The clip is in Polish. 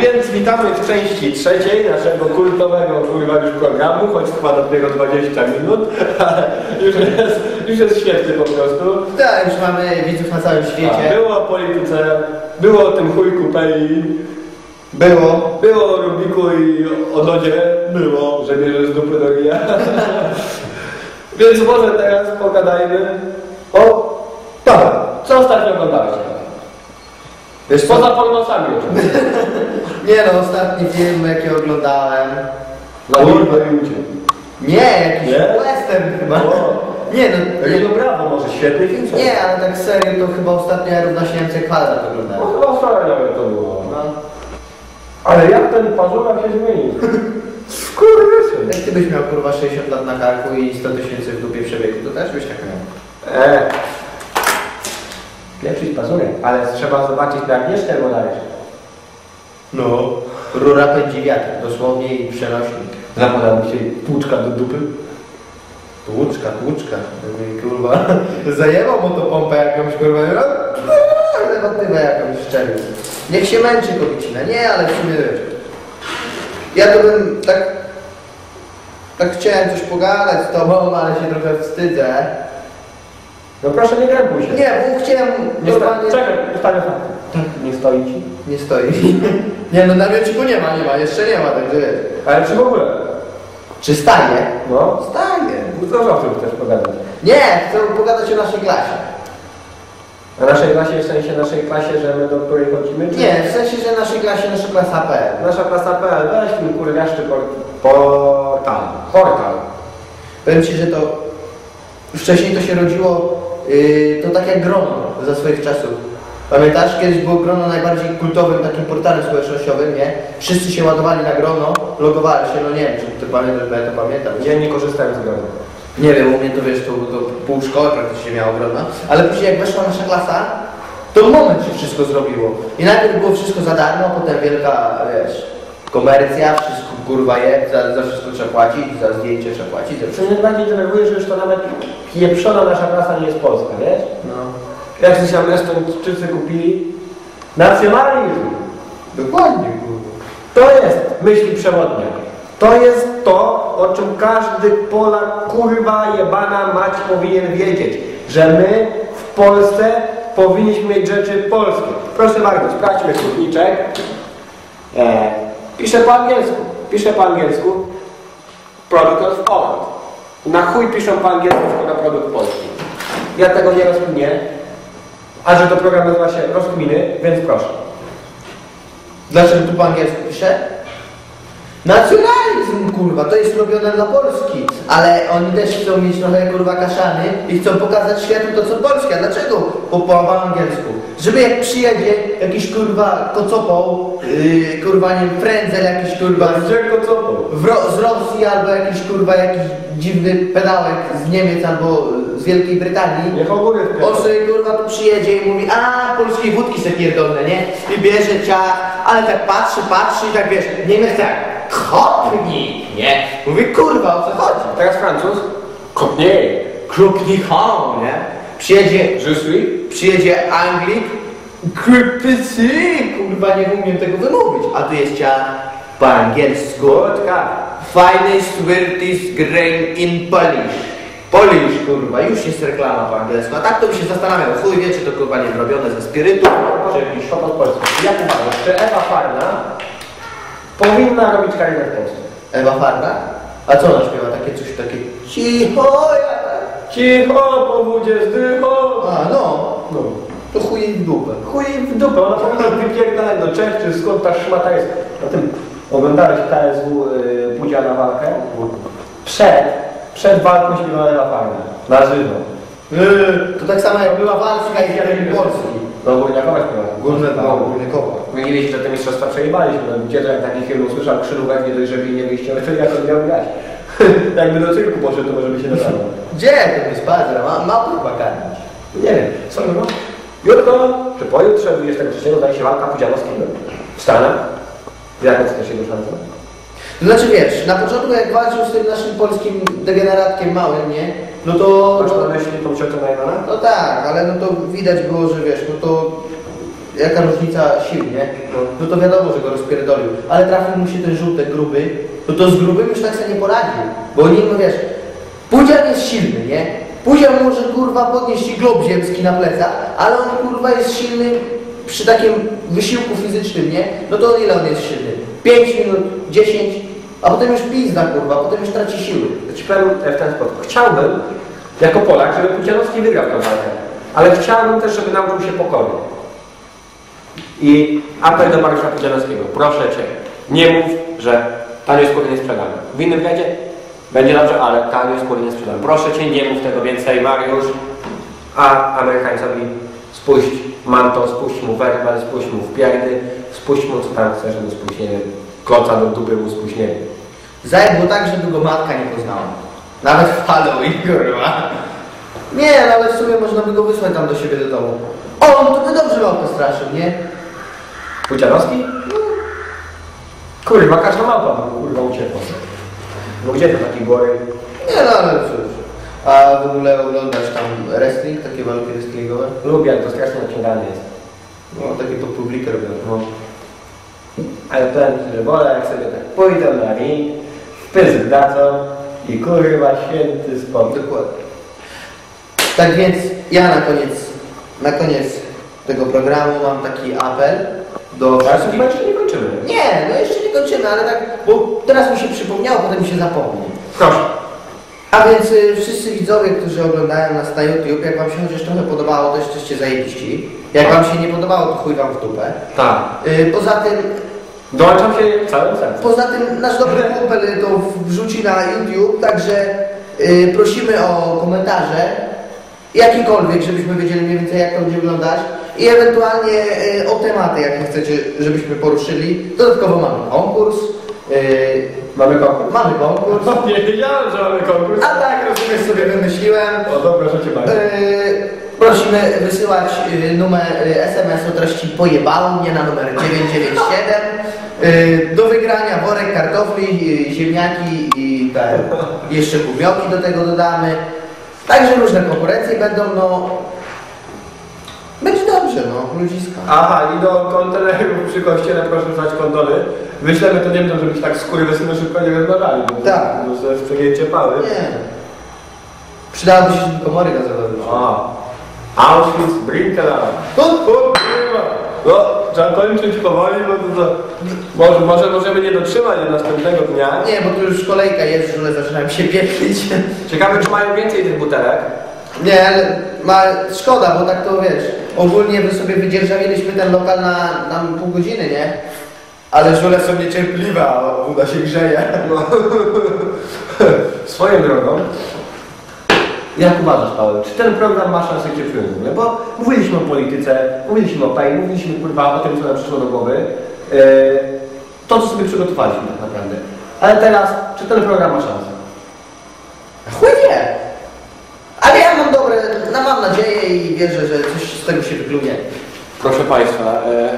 Więc witamy w części trzeciej naszego kultowego kurwa już programu, choć trwa dopiero 20 minut, ale już jest, już jest świetny po prostu. Tak, już mamy widzów na całym A, świecie. Było o polityce, było o tym chujku Pei, Było. było o Rubiku i o lodzie, było, że bierze z dupy do. Więc może teraz pogadajmy o... Co ostatnio oglądałeś? Wiesz co? Poza pornosami oczywiście. Nie no, ostatni film jaki oglądałem. Na uciekł. Nie, jakiś Nie? western chyba. Nie no, Nie, no brawo, może świetny film. nie, ale tak serio to chyba ostatnio równa się Niemcy kwadrat No oglądałem. chyba wczoraj nawet to było. No. Ale jak ten pazura się zmienił? Skurwysyn. Jak ty byś miał kurwa 60 lat na karku i 100 tysięcy w dupie przebiegu, to też byś tak miał. E. Lepszyć pazurę, ale trzeba zobaczyć na Agnieszkę, bo dajesz. No. Rura pędzi wiatr, dosłownie i przenośnik. Zapadał mi się płuczka do dupy. Tłuczka, tłuczka. Kurwa. Zajebał mu to pompę jakąś kurwa. Lewatywę jakąś szczelił. Niech się męczy kobicina. Nie, ale w sumie wiesz. Ja to bym tak... Tak chciałem coś pogadać z tobą, ale się trochę wstydzę. No proszę, nie krępuj się. Nie, bo chciałem nie sta- normalnie... Czekaj, ustawię fakty. Nie stoi ci. Nie stoi. nie no, na wieczku nie ma, nie ma, jeszcze nie ma, także wiesz. Ale czy w ogóle? Czy staje? No. Staje. To o czym chcesz pogadać? Nie, chcę pogadać o naszej klasie. O naszej klasie, w sensie naszej klasie, że my do której chodzimy? Czy... Nie, w sensie, że naszej klasie, nasza klasa PL. Nasza klasa PL, weź mi kurwiaszczy portal. Portal. Powiem Ci, że to wcześniej to się rodziło yy, to tak jak grono za swoich czasów. Pamiętasz? Kiedyś było grono najbardziej kultowym takim portalem społecznościowym, nie? Wszyscy się ładowali na grono, logowali się, no nie wiem, czy ty pamiętasz, bo ja to pamiętam. Ja nie korzystałem z grona. Nie wiem, u mnie to wiesz, to, to pół szkoły praktycznie miało grono, ale później jak weszła nasza klasa, to w moment się wszystko zrobiło. I najpierw było wszystko za darmo, potem wielka, wiesz, komercja, wszystko kurwa je, za, za wszystko trzeba płacić, za zdjęcie trzeba płacić, za Co wszystko. mnie bardziej denerwuje, że już to nawet pieprzona nasza klasa nie jest polska, wiesz? No. Jak się tam Estończycy kupili? Nacjonalizm. Dokładnie, kurwa. To jest myśli przewodnia. To jest to, o czym każdy Polak, kurwa jebana mać powinien wiedzieć. Że my w Polsce powinniśmy mieć rzeczy polskie. Proszę bardzo, sprawdźmy słowniczek. E, piszę po angielsku. Piszę po angielsku. Product of Poland. Na chuj piszą po angielsku, szkoda produkt polski. Ja tego nie rozkminię. A że to program nazywa się Rozkminy, więc proszę. Dlaczego tu po angielsku pisze? Nacjonalizm, kurwa, to jest robione dla Polski. Ale oni też chcą mieć trochę, kurwa, kaszany i chcą pokazać światu to, co Polska. Dlaczego po, po, po angielsku? Żeby jak przyjedzie jakiś, kurwa, kocopoł, yy, kurwa, nie wiem, frędzel jakiś, kurwa, z, w z Rosji albo jakiś, kurwa, jakiś dziwny pedałek z Niemiec albo z Wielkiej Brytanii, Niech ogólnie on sobie kurwa tu przyjedzie i mówi, a polskiej wódki se pierdolne, nie? I bierze cia, ale tak patrzy, patrzy i tak wiesz, Niemiec tak, kopnij, nie? Mówi, kurwa, o co chodzi? Teraz Francuz. Kopniej. Krupni hon, nie? Przyjedzie, Je suis. przyjedzie Anglik, krypysy, kurwa, nie umiem tego wymówić, a tu jest po angielsku. Wodka. Finest Wirtis grain in Polish. Polish, kurwa, już jest reklama po angielsku. A tak to by się zastanawiał, chuj wie, czy to kurwa nie zrobione ze spirytu, czy jakiś... Jak uważasz, czy Ewa Farna powinna robić karierę w Polsce? Ewa Farna? A co ona śpiewa? Takie coś, takie cicho, ja... Cicho, po wódzie zdycho. A, no, No. to chuj jej w dupę. Chuj w dupę, ona powinna wypierdalać do Czech, czy skąd ta szmata jest. Na tym oglądałeś KSW y, Pudzia na walkę? Przed, przed walką śpiewała Ewa Farna. Na żywo. Yy, to tak samo jak była walka i Jarek Polski. No Górniakowa śpiewała. Górne, No. no, Wiedzieliśmy, że te mistrzostwa przejebaliśmy. No, dziecko jak taki film usłyszał krzynówek, nie dość, żeby nie wyjść, ale to jak on miał grać. Jakby do cyrku poszedł, to może by się nadało. Gdzie ten jest bazra? Ma, ma kurwa karmić. Nie wiem, co no? Jutro, czy pojutrze, 23 zdaje się walka Pudzianowskiego w Stanach. Jak oceniasz jego szansę? To znaczy wiesz, na początku jak walczył z tym naszym polskim degeneratkiem małym, nie? No to... Masz na myśli tą puszczę to na Iwana? No tak, ale no to widać było, że wiesz, no to jaka różnica sił, nie? No. No to wiadomo, że go rozpierdolił. Ale trafił mu się ten żółtek gruby, no to z grubym już tak sobie nie poradził. Bo nim, no wiesz, Pudzian jest silny, nie? Pudzian może kurwa podnieść glob ziemski na plecach, ale on kurwa jest silny przy takim wysiłku fizycznym, nie? No to ile on jest silny? 5 minut, 10, a potem już pizda kurwa, potem już traci siły. Ci powiem w ten sposób. Chciałbym, jako Polak, żeby Pudzianowski wygrał tę walkę. Ale chciałbym też, żeby nauczył się pokory. I apel do Mariusza Pudzianowskiego. Proszę Cię, nie mów, że tanio skóry nie sprzedamy. W innym wywiadzie będzie dobrze, ale tanio skóry nie sprzedamy. Proszę Cię, nie mów tego więcej, Mariusz. A Amerykańcowi spuść manto, spuść mu werbel, spuść mu w pierdy, spuść mu co tam chcesz, żeby spuść, nie wiem, do dupy mu spuść, nie wiem. Tak, żeby go matka nie poznała. Nawet w Halloween, kurwa. Nie, ale w sumie można by go wysłać tam do siebie do domu. On to by dobrze małpę straszył, nie? Pudzianowski? Kurwa, każda małpa by kurwa uciekła. No gdzie to taki gory? Nie no, ale cóż. A w ogóle oglądasz tam wrestling, takie walki wrestlingowe? Lubię, ale to strasznie naciągane jest. No, taki to publikę robią. No. Ale ci, że wolę jak sobie tak pójdą na ring, pysk dadzą i kurwa święty spokój. Dokładnie. Tak więc ja na koniec, na koniec tego programu mam taki apel do Ale chyba jeszcze nie kończymy. Nie, no jeszcze nie kończymy, ale tak, bo teraz mi się przypomniało, potem mi się zapomni. Proszę. A więc y, wszyscy widzowie, którzy oglądają nas na YouTube, jak wam się chociaż trochę podobało, to jesteście zajebiści. Jak wam się nie podobało, to chuj wam w dupę. Tak. Y, poza tym, Dołączam się całym sercem. poza tym nasz dobry kumpel to wrzuci na YouTube, także y, prosimy o komentarze, jakiekolwiek, żebyśmy wiedzieli mniej więcej jak to będzie wyglądać i ewentualnie y, o tematy, jakie chcecie, żebyśmy poruszyli. Dodatkowo mamy konkurs. y, Mamy konkurs? mamy konkurs. Nie wiedziałem, że mamy konkurs. A tak, rozumiesz, sobie wymyśliłem. O dobra, że cię bardzo. Yy, prosimy wysyłać yy, numer yy, SMS o treści pojebało mnie na numer 997. Yy, do wygrania worek kartofli, yy, ziemniaki i te, jeszcze kumioki do tego dodamy. Także różne konkurencje będą, no... Będzie dobrze, no, ludziska. Aha, i do kontenerów przy kościele proszę wrzucać kondony. Wyślemy to Niemcom, żebyś tak skóry wysymy szybko nie bo Tak. To jest przegięcie pały. Nie. Przydałoby się, żeby komory gazowe. A. Auschwitz, Brinkela. No, O kurwa. No, trzeba kończyć powoli, bo to, to może, może możemy nie dotrzymać do następnego dnia. Nie, bo tu już kolejka jest, że zaczynałem się pieklić. Ciekawe, czy mają więcej tych butelek. Nie, ale ma, szkoda, bo tak to wiesz, ogólnie my sobie wydzierżawiliśmy ten lokal na, na pół godziny, nie? Ale żule są niecierpliwe, a woda się grzeje. No. Swoją drogą. Jak uważasz, Paweł, czy ten program ma szansę Cię przyjąć w ogóle? Bo mówiliśmy o polityce, mówiliśmy o PEI, mówiliśmy kurwa o tym, co nam przyszło do głowy. Yy, to, co sobie przygotowaliśmy tak naprawdę. Ale teraz, czy ten program ma szansę? Chuj wie. Ale ja mam dobre, no mam nadzieję i wierzę, że coś z tego się wyklunie. Proszę Państwa, e,